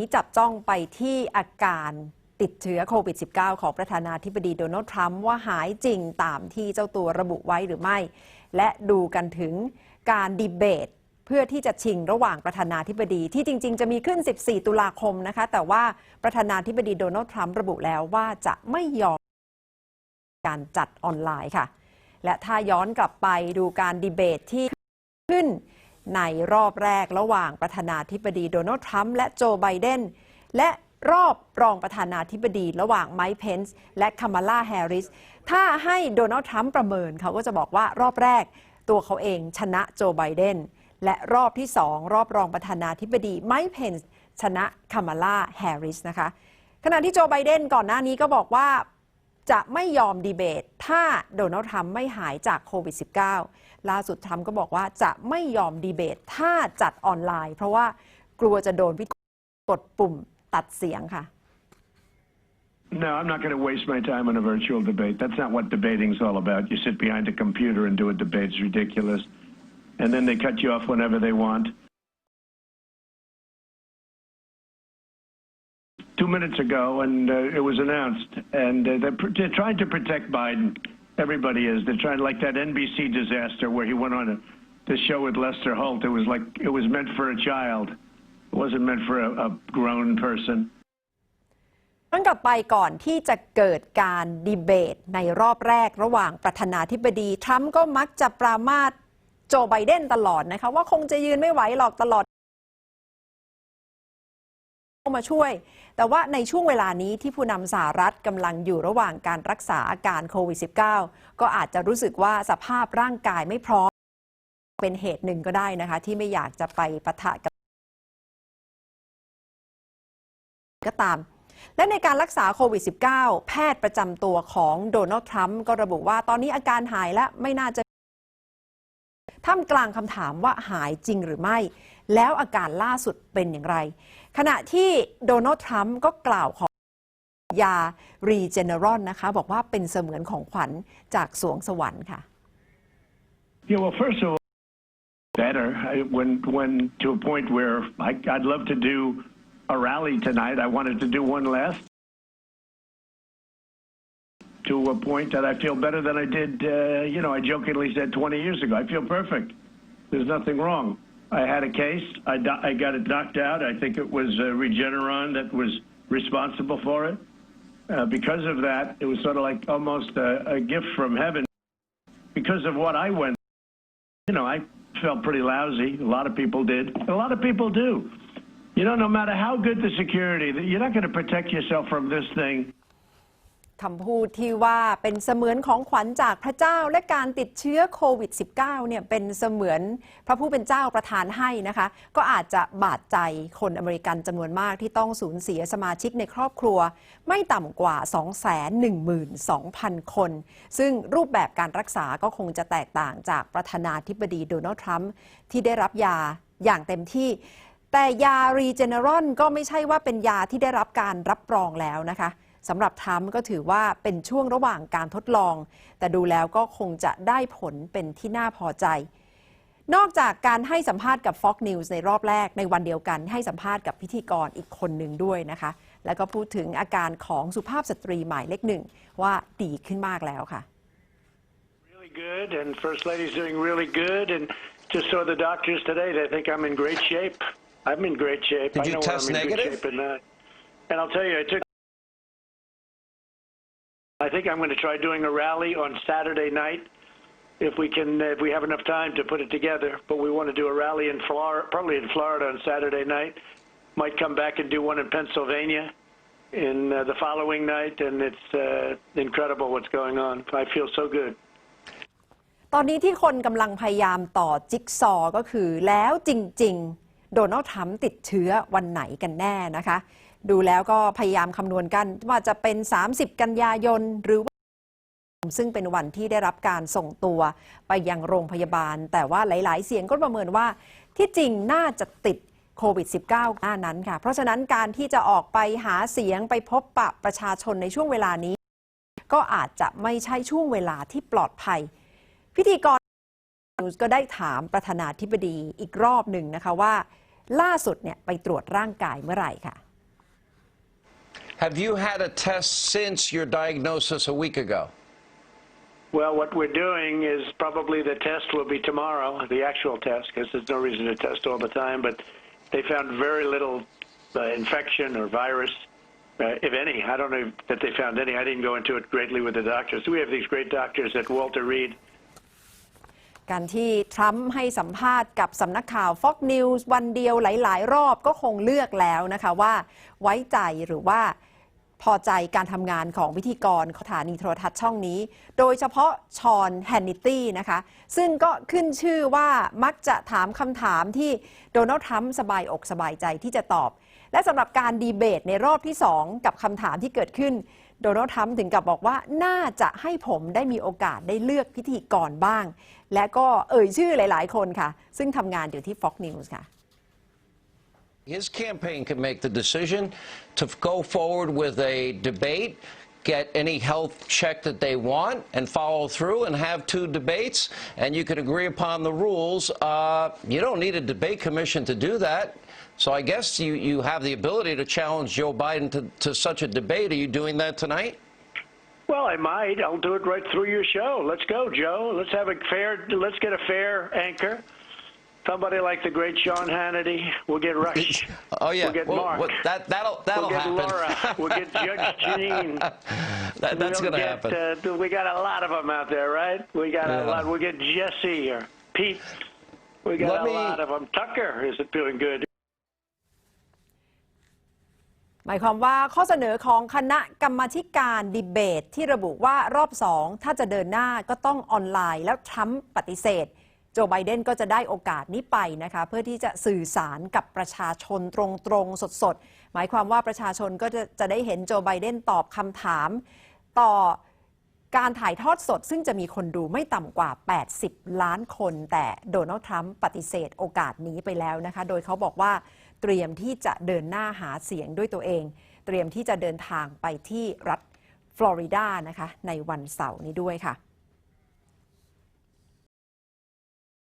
นี้จับจ้องไปที่อาการติดเชื้อโควิด -19 ของประธานาธิบดีโดนัลด์ทรัมป์ว่าหายจริงตามที่เจ้าตัวระบุไว้หรือไม่ และดูกันถึงการดีเบต เพื่อที่จะชิงระหว่างประธานาธิบดีที่จริง ๆ จะมีขึ้น 14 ตุลาคมนะคะ แต่ว่าประธานาธิบดีโดนัลด์ทรัมป์ระบุแล้วว่าจะไม่ยอมการจัดออนไลน์ค่ะ และถ้าย้อนกลับไปดูการดีเบตที่ขึ้น ในรอบแรกระหว่างประธานาธิบดีโดนัลด์ทรัมป์และโจไบเดนและรอบรองประธานาธิบดีระหว่างไมค์เพนส์และคามาลาแฮร์ริส ถ้าให้โดนัลด์ทรัมป์ประเมินเขาก็จะบอกว่ารอบแรก ตัวเขาเองชนะโจไบเดนและรอบที่2รอบรองประธานาธิบดีไมค์เพนส์ชนะคามาลาแฮร์ริสนะคะขณะที่โจไบเดนก่อนหน้านี้ก็บอกว่า จะไม่ยอมดีเบต ถ้าโดนัลด์ทรัมป์ไม่หายจากโควิด -19 ล่าสุดทรัมป์ก็บอกว่าจะไม่ยอมดีเบต ถ้าจัดออนไลน์ เพราะว่ากลัวจะโดนพิกดปุ่มตัดเสียงค่ะ No, I'm not going to waste my time on a virtual debate. That's not what debating's all about. You sit behind a computer and do a debate. It's ridiculous. And then they cut you off whenever they want. minutes ago, and uh, it was announced, and uh, they're, pr- they're trying to protect Biden. Everybody is. They're trying, like that NBC disaster where he went on a, the show with Lester Holt. It was like it was meant for a child. It wasn't meant for a, a grown person. ย้อนกลับไปก่อนที่จะเกิดการดีเบตในรอบแรกระหว่างประธานาธิบดี ทรัมป์ก็มักจะปรามาสโจไบเดนตลอดนะคะว่าคงจะยืนไม่ไหวหรอกตลอดเข้ ามาช่วย แต่ว่าในช่วงเวลานี้ที่ผู้นำสหรัฐกำลังอยู่ระหว่างการรักษาอาการโควิด -19 ก็อาจจะรู้สึกว่าสภาพร่างกายไม่พร้อม เป็นเหตุหนึ่งก็ได้นะคะ ที่ไม่อยากจะไปปะทะกับก็ตามและในการรักษาโควิด -19 แพทย์ประจำตัวของโดนัลด์ทรัมป์ก็ระบุว่าตอนนี้อาการหายและไม่น่าจะท่ามกลางคำถามว่าหายจริงหรือไม่ แล้วอาการล่าสุดเป็นอย่างไร ขณะที่โดนัลด์ทรัมป์ก็กล่าวของยารีเจเนอรอนนะคะ บอกว่าเป็นเสมือนของขวัญจากสวงสวรรค์ค่ะ Yeah, well, first of all, better I, when when to a point where I, I'd love to do a rally tonight. I wanted to do one last to a point that I feel better than I did. Uh, you know, I jokingly said 20 years ago. I feel perfect. There's nothing wrong. I had a case. I, I got it knocked out. I think it was uh, Regeneron that was responsible for it. Uh, because of that, it was sort of like almost a, a gift from heaven. Because of what I went you know, I felt pretty lousy. A lot of people did. A lot of people do. You know, no matter how good the security, you're not going to protect yourself from this thing คำพูดที่ว่าเป็นเสมือนของขวัญจากพระเจ้าและการติดเชื้อโควิด -19 เนี่ยเป็นเสมือนพระผู้เป็นเจ้าประทานให้นะคะ ก็อาจจะบาดใจคนอเมริกันจำนวนมากที่ต้องสูญเสียสมาชิกในครอบครัว ไม่ต่ำกว่า 212,000 คน ซึ่งรูปแบบการรักษาก็คงจะแตกต่างจากประธานาธิบดีโดนัลด์ทรัมป์ที่ได้รับยาอย่างเต็มที่แต่ยารีเจเนอรอนก็ไม่ใช่ว่าเป็นยาที่ได้รับการรับรองแล้วนะคะ สำหรับทรัมป์ก็ถือว่าเป็นช่วงระหว่างการทดลอง แต่ดูแล้วก็คงจะได้ผลเป็นที่น่าพอใจ นอกจากการให้สัมภาษณ์กับ Fox News ในรอบแรกในวันเดียวกัน ให้สัมภาษณ์กับพิธีกรอีกคนหนึ่งด้วยนะคะ แล้วก็พูดถึงอาการของสุภาพสตรีหมายเลขหนึ่งว่าดีขึ้นมากแล้วค่ะ really good, and First Lady's doing really good. And just saw the doctors today. They think I'm in great shape. I'm in great shape. Did I you know test I'm in negative? good shape in that. And I'll tell you, I took. I think I'm going to try doing a rally on Saturday night, if we can, if we have enough time to put it together. But we want to do a rally in Florida, probably in Florida on Saturday night. Might come back and do one in Pennsylvania in uh, the following night, and it's uh, incredible what's going on. I feel so good. ตอนนี้ที่คนกำลังพยายามต่อจิ๊กซอว์ก็คือแล้วจริง ๆ โดนัลด์ทรัมป์ติดเชื้อวันไหนกันแน่นะคะ ดูแล้วก็พยายามคำนวณกัน ว่าจะเป็น 30 กันยายนหรือว่าซึ่งเป็นวันที่ได้รับการส่งตัวไปยังโรงพยาบาล แต่ว่าหลาย ๆ เสียงก็ประเมินว่า ที่จริงน่าจะติดโควิด -19 หน้านั้นค่ะ เพราะฉะนั้นการที่จะออกไปหาเสียงไปพบปะประชาชนในช่วงเวลานี้ ก็อาจจะไม่ใช่ช่วงเวลาที่ปลอดภัย พิธีกรก็ได้ถามประธานาธิบดีอีกรอบหนึ่งนะคะว่า ล่าสุดเนี่ยไปตรวจร่างกายเมื่อไหร่ค่ะ Have you had a test since your diagnosis a week ago? Well, what we're doing is probably the test will be tomorrow, the actual test, because there's no reason to test all the time. But they found very little uh, infection or virus, uh, if any. I don't know that they found any. I didn't go into it greatly with the doctors. We have these great doctors at Walter Reed. การที่ทรัมป์ให้สัมภาษณ์กับสำนักข่าว Fox News วันเดียวหลาย ๆ รอบก็คงเลือกแล้วนะคะว่าไว้ใจหรือว่า พอใจการทำงานของวิธีกรสถานีโทรทัศน์ช่องนี้ โดยเฉพาะชอนแฮนนิตี้นะคะ ซึ่งก็ขึ้นชื่อว่ามักจะถามคำถามที่โดนัลด์ทรัมป์สบายอกสบายใจที่จะตอบ และสำหรับการดีเบตในรอบที่ 2 กับคำถามที่เกิดขึ้น โดนัลด์ทรัมป์ถึงกับบอกว่าน่าจะให้ผมได้มีโอกาสได้เลือกพิธีกรบ้าง และก็เอ่ยชื่อหลาย ๆ คนค่ะ ซึ่งทำงานอยู่ที่ Fox News ค่ะ His campaign can make the decision to go forward with a debate, get any health check that they want, and follow through and have two debates, and you can agree upon the rules. Uh, you don't need a debate commission to do that. So I guess you, you have the ability to challenge Joe Biden to, to such a debate. Are you doing that tonight? Well, I might. I'll do it right through your show. Let's go, Joe. Let's have a fair. Let's get a fair anchor. Somebody like the great Sean Hannity. We'll get Rush. Oh yeah, We'll get Well, Mark. well, that that'll that'll we'll get happen. Laura. We'll get Judge Janine. That- that's we'll going to get, happen. Uh, we got a lot of them out there, right? We got Yeah. a lot. We'll get Jesse or Pete. We got Let a me- lot of them. Tucker is it doing good? หมายความว่าข้อเสนอของคณะกรรมาธิการดีเบต ที่ระบุว่ารอบสองถ้าจะเดินหน้าก็ต้องออนไลน์ แล้วทรัมป์ปฏิเสธ โจไบเดนก็จะได้โอกาสนี้ไปนะคะ เพื่อที่จะสื่อสารกับประชาชนตรงๆ สดๆ หมายความว่าประชาชนก็จะจะได้เห็นโจไบเดนตอบคำถามต่อการถ่ายทอดสดซึ่งจะมีคนดูไม่ต่ำกว่า 80 ล้านคน แต่โดนัลด์ทรัมป์ปฏิเสธโอกาสนี้ไปแล้วนะคะ โดยเขาบอกว่าเตรียมที่จะเดินหน้าหาเสียงด้วยตัวเอง เตรียมที่จะเดินทางไปที่รัฐฟลอริดานะคะในวันเสาร์นี้ด้วยค่ะ